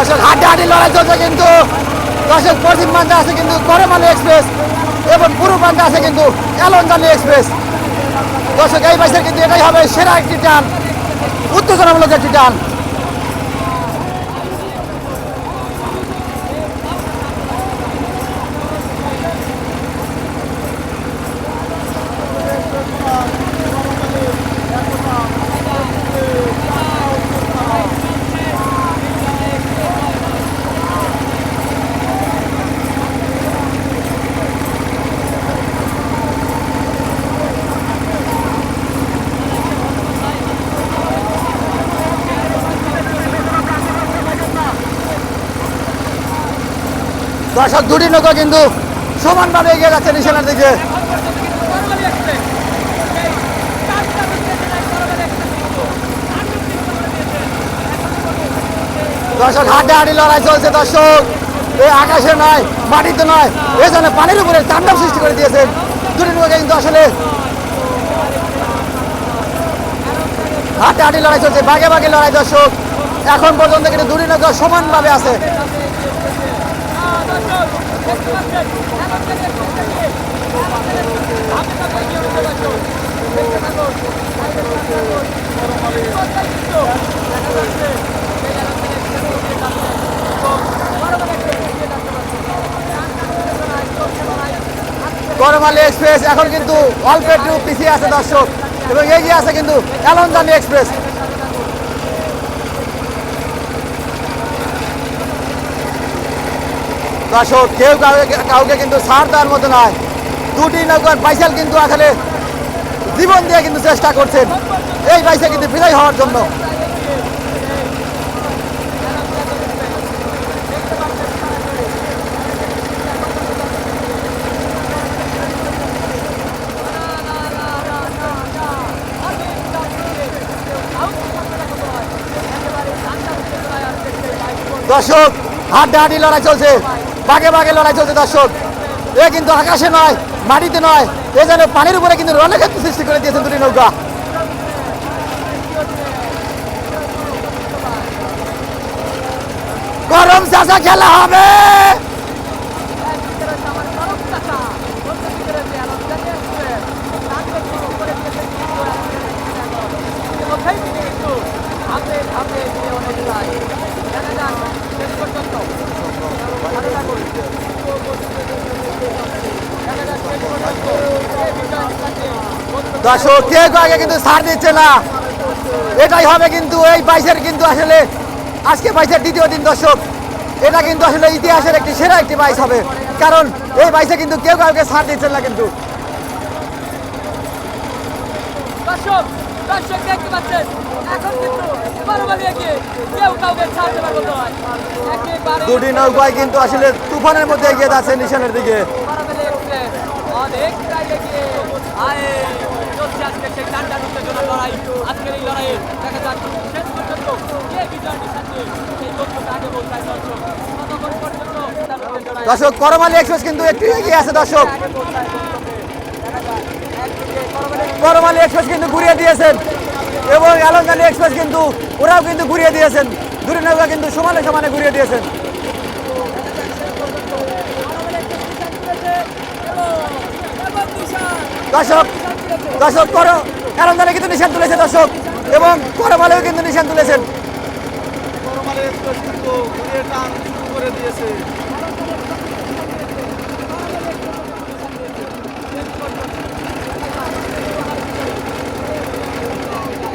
দর্শক, হাড্ডাহাড্ডি লড়াই চলছে কিন্তু। দর্শক, পশ্চিম প্রান্তে আছে কিন্তু করমালি এক্সপ্রেস এবং পূর্ব প্রান্তে আছে কিন্তু এলনজানি এক্সপ্রেস। দর্শক, এই বাইসের কিন্তু এটাই হবে সেরা একটি টান, উত্তেজনামূলক একটি টান। দর্শক, দুটি নৌকা কিন্তু সমানভাবে এগিয়ে যাচ্ছে নিশানার দিকে। দর্শক হাড্ডাহাড্ডি লড়াই চলছে দর্শক। এই আকাশে নয়, মাটিতে নয়, এ যেন পানির উপরে তাণ্ডব সৃষ্টি করে দিয়েছেন। দুটি নৌকা কিন্তু আসলে হাড্ডাহাড্ডি লড়াই চলছে, বাগে বাগে লড়াই দর্শক। এখন পর্যন্ত কিন্তু দুটি নৌকা সমানভাবে আছে। করমালি এক্সপ্রেস, এখন কিন্তু অল্প একটু পিছিয়ে আছে দর্শক। এবং এগিয়ে আছে কিন্তু এলনজানি এক্সপ্রেস। দর্শক, কেউ কাউকে কিন্তু সার দেওয়ার মতো নয়। দুটি নৌকার বাইসাল কিন্তু আসলে জীবন দিয়ে কিন্তু চেষ্টা করছেন। এই বাইসে কিন্তু বিদায় হওয়ার জন্য। দর্শক, হাড্ডাহাড্ডি লড়াই চলছে। বাগে বাগে লড়াই চলছে দর্শক। এ কিন্তু আকাশে নয়, মাটিতে নয়, এ যেন পানির উপরে কিন্তু রণক্ষেত্র সৃষ্টি করে দিয়েছেন দুটি নৌকা। গরম চাষা খেলা হবে! দর্শক কেউ কেউ আগে কিন্তু ছাড় দিচ্ছে না। এটাই হবে কিন্তু এই বাইশের কিন্তু আসলে আজকে বাইশের দ্বিতীয় দিন দর্শক। এটা কিন্তু আসলে ইতিহাসের একটি সেরা একটি বাইশ হবে। কারণ এই বাইশে কিন্তু কেউ কাউকে ছাড় দিচ্ছেন না কিন্তু। দর্শক দর্শক দেখতে পাচ্ছেন এখন কিন্তু বারোবারি এগিয়ে কেউ কাউকে ছাড়তে পারব না দুটি নৌকায় কিন্তু আসলে তুফানের মধ্যে এগিয়ে যাচ্ছে নিশানের দিকে। অনেকটাই এগিয়ে আয় চলছে আজকে সেই উত্তেজনা লড়াই। আজকের এই লড়াইয়ে দেখা যাক শেষ পর্যন্ত কে সেই লক্ষ্যটা আগে পৌঁছায় দর্শক ততক্ষণ পর্যন্ত দর্শক করমালি এক্সপ্রেস কিন্তু একটু এগিয়ে আছে দর্শক। করমালি এক্সপ্রেস। কিন্তু ঘুরিয়ে দিয়েছেন। এবং আলমদানি এক্সপ্রেস কিন্তু ওরাও কিন্তু ঘুরিয়ে দিয়েছেন। দুটি নৌকা কিন্তু সমানে সমানে ঘুরিয়ে দিয়েছেন। দর্শক দর্শক, কর। আলমদানি কিন্তু নিশান তুলেছে দর্শক, এবং করমালিও কিন্তু নিশান তুলেছেন।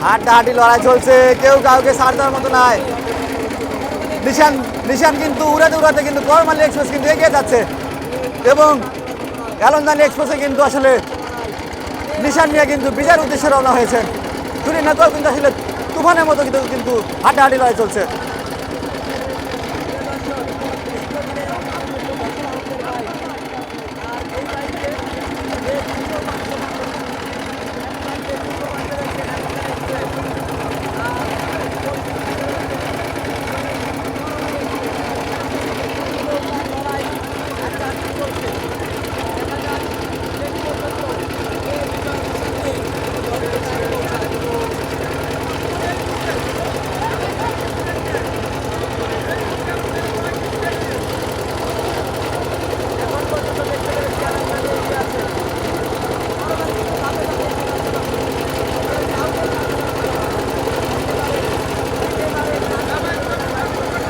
হাড্ডাহাড্ডি লড়াই চলছে, কেউ কাউকে ছাড় দেওয়ার মতো নাই। নিশান নিশান কিন্তু উড়াতে উড়াতে কিন্তু করমালি এক্সপ্রেস কিন্তু এগিয়ে যাচ্ছে। এবং অ্যালনদানি এক্সপ্রেসে কিন্তু আসলে নিশান নিয়ে কিন্তু বিজয়ের উদ্দেশ্যে রওনা হয়েছে। দুটি নেতাও কিন্তু আসলে তুফানের মতো কিন্তু কিন্তু হাড্ডাহাড্ডি লড়াই চলছে।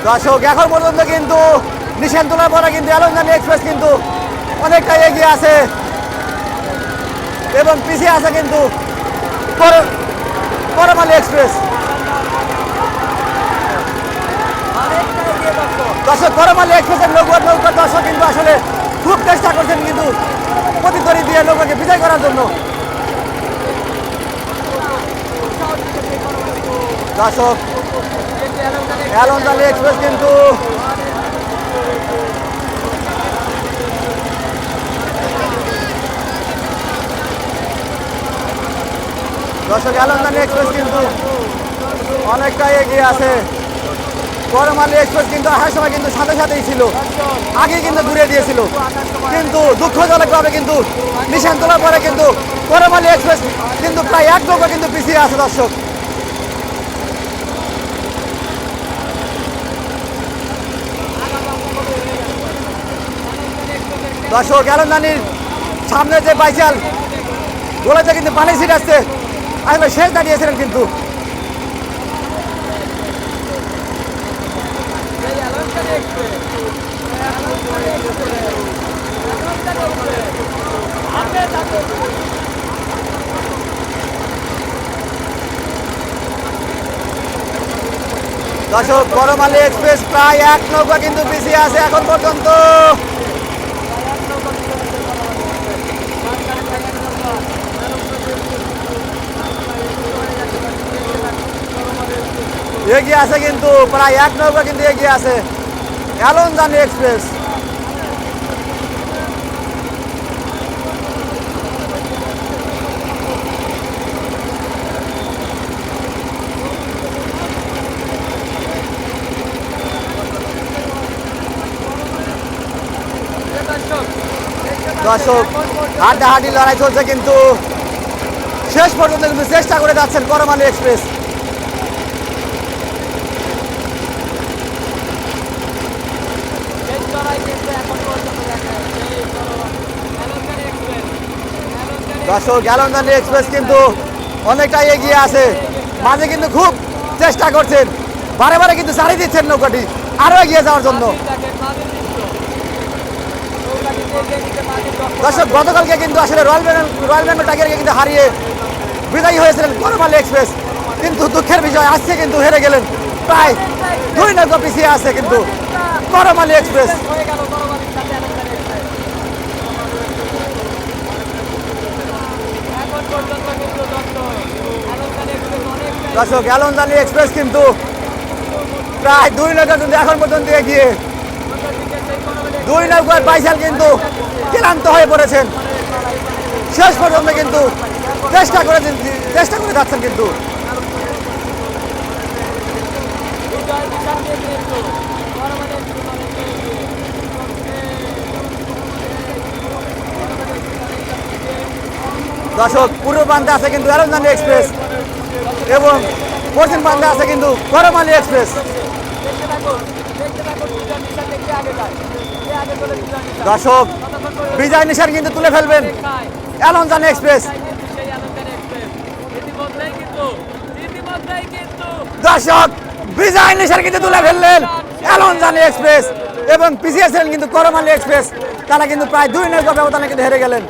দর্শক, এখন পর্যন্ত কিন্তু নিশান তোলার পরে কিন্তু অ্যালনজানি এক্সপ্রেস কিন্তু অনেকটা এগিয়ে আছে। এবং পিছিয়ে আছে কিন্তু করমালি এক্সপ্রেস। দর্শক করমালি এক্সপ্রেসের নৌকা নৌকা দর্শক কিন্তু আসলে খুব চেষ্টা করছেন কিন্তু প্রতিতরি দিয়ে নৌকাকে বিজয় করার জন্য। দর্শক অ্যালনজানি এক্সপ্রেস কিন্তু দর্শক অ্যালনজানি এক্সপ্রেস কিন্তু অনেকটা এগিয়ে আছে। করমালি এক্সপ্রেস কিন্তু আসার সময় কিন্তু সাথে সাথেই ছিল। আগে কিন্তু ঘুরিয়ে দিয়েছিল। কিন্তু দুঃখজনকভাবে কিন্তু নিশান তোলার পরে কিন্তু করমালি এক্সপ্রেস কিন্তু প্রায় এক লোক কিন্তু পিছিয়ে আছে দর্শক। দর্শক অ্যালনজানির সামনে যে বাইচাল, গোলাতে কিন্তু পানি সিট আসছে। আসলে শেষ দাঁড়িয়েছিলেন কিন্তু। দর্শক করমালি এক্সপ্রেস প্রায় এক নৌকা কিন্তু পিছিয়ে আছে এখন পর্যন্ত। এগিয়ে আছে কিন্তু, প্রায় এক নৌকা কিন্তু এগিয়ে আছে। অ্যালনজানি এক্সপ্রেস। দর্শক দর্শক, হাড্ডাহাড্ডি লড়াই চলছে কিন্তু। শেষ পর্যন্ত কিন্তু চেষ্টা করে যাচ্ছেন করমালি এক্সপ্রেস শেষ লড়াই কিন্তু এখন পর্যন্ত দেখা যাচ্ছে। এই চলো, অ্যালনজানি এক্সপ্রেস অ্যালনজানি দর্শক অ্যালনজানি এক্সপ্রেস কিন্তু অনেকটাই এগিয়ে আছে। মাঝে কিন্তু খুব চেষ্টা করছেন। বারে বারে কিন্তু সারিয়ে দিচ্ছেন নৌকাটি। আরও এগিয়ে যাওয়ার জন্য। দর্শক, গতকালকে কিন্তু আসলে রয়্যাল বেঙ্গল রয়্যাল বেঙ্গল টাইগারকে কিন্তু হারিয়ে বিদায়ী হয়েছিলেন করমালি এক্সপ্রেস। কিন্তু দুঃখের বিষয় আজকে কিন্তু হেরে গেলেন। প্রায় দুই নৌকা পিছিয়ে আছে কিন্তু অ্যালনজানি এক্সপ্রেস এখন পর্যন্ত কিন্তু দর্শক অ্যালনজানি এক্সপ্রেস কিন্তু প্রায় দুই নৌকা কিন্তু এখন পর্যন্ত এগিয়ে। দুই নৌকার বাইশাল কিন্তু ক্লান্ত হয়ে পড়েছেন। শেষ পর্যন্ত কিন্তু চেষ্টা করে চেষ্টা করে যাচ্ছেন কিন্তু বিজয় নিশান দিয়ে কিন্তু করবালি এক্সপ্রেস অনেকটা এগিয়ে দর্শক, পূর্ব প্রান্তে আছে কিন্তু অ্যালনজানি এক্সপ্রেস এবং পশ্চিম প্রান্তে আছে কিন্তু করমালি এক্সপ্রেস। দর্শক, বিজয় নিশান কিন্তু তুলে ফেলবেন অ্যালনজানি এক্সপ্রেস। দর্শক, বিজয় নিশান কিন্তু তুলে ফেললেন অ্যালনজানি এক্সপ্রেস এবং পিছিয়ে ছিলেন কিন্তু করমালি এক্সপ্রেস। তারা কিন্তু প্রায় দুই নৌকা ব্যবধানে কিন্তু হেরে গেলেন।